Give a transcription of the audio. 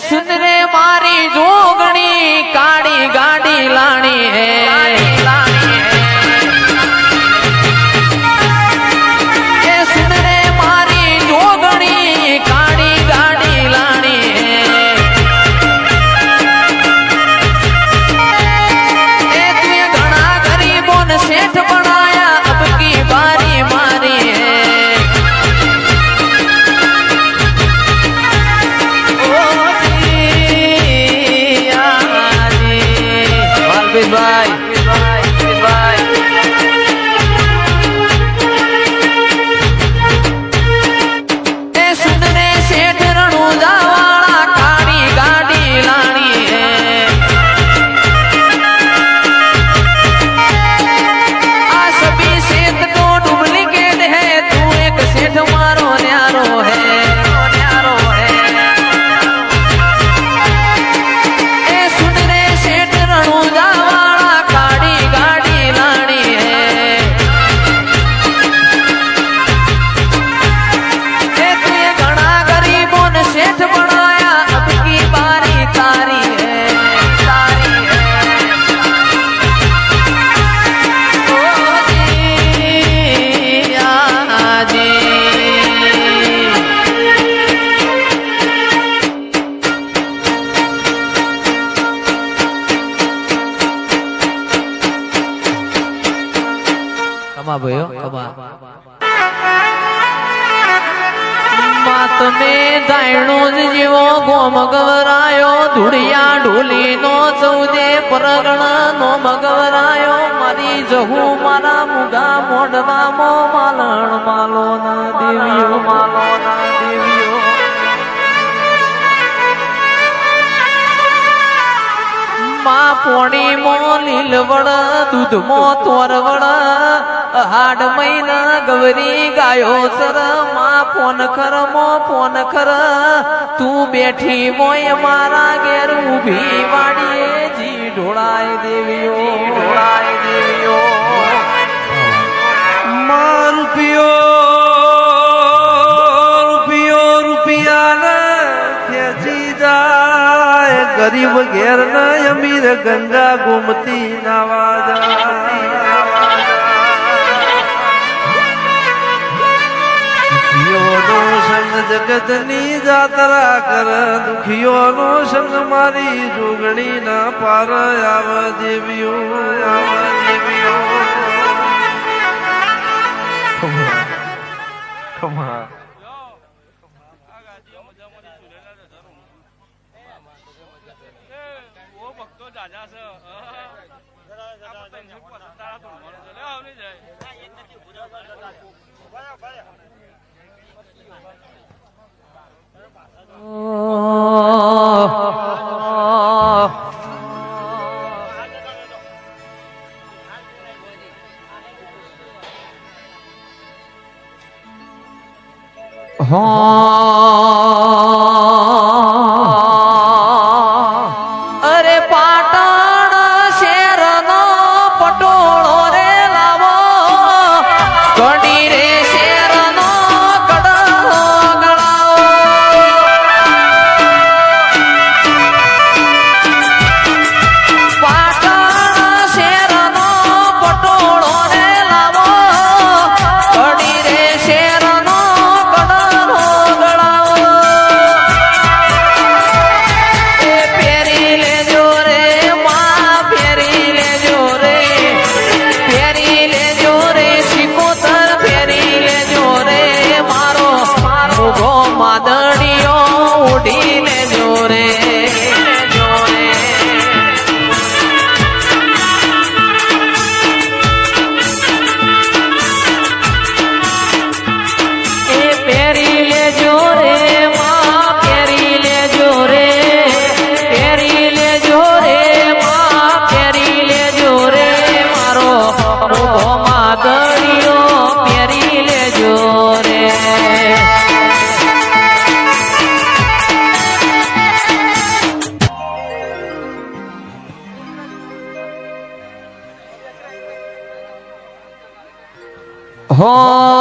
સુંદરે મારી જોગણી કાળી ગાડી લાણી હે. ભયો કમા માતને દાયણો જ જીવો ગોમ ગવરાયો ધૂળિયા ઢોલી નો ચૌદે પરગણ નો મગવરાયો. મારી જહુ મારા મુગા મોઢવામો માલણ માલો ના દેવીઓ. માલો ના માં પોણી મો લીલવડ, દૂધ મો તોરવડ હાડ મહિના ગવરી ગાયો સર, માં ફોન કર, મો ફોન કર. તું બેઠી મોય મારા ઘેર ઊભી વાડીએ જી ઢોળાય દેવીઓ ઢોળાય દેવીઓ. માં રૂપિયો રૂપિયો રૂપિયાને ખેંચી જાય ગરીબ ઘેર ને અમીર ગંગા ગુમતી નાવા જાય દુખીઓનો સંગ જગતની જાતરા કર દુખીઓનો સંગ મારી જોગણી ના પાર આવ દેવીઓ આવ દેવીઓ. ઓ ભક્તો જાજા છે. આ પતંગ ઉપર તારા તો મળે છે. લે આવની જાય. અરે Gandhi. હો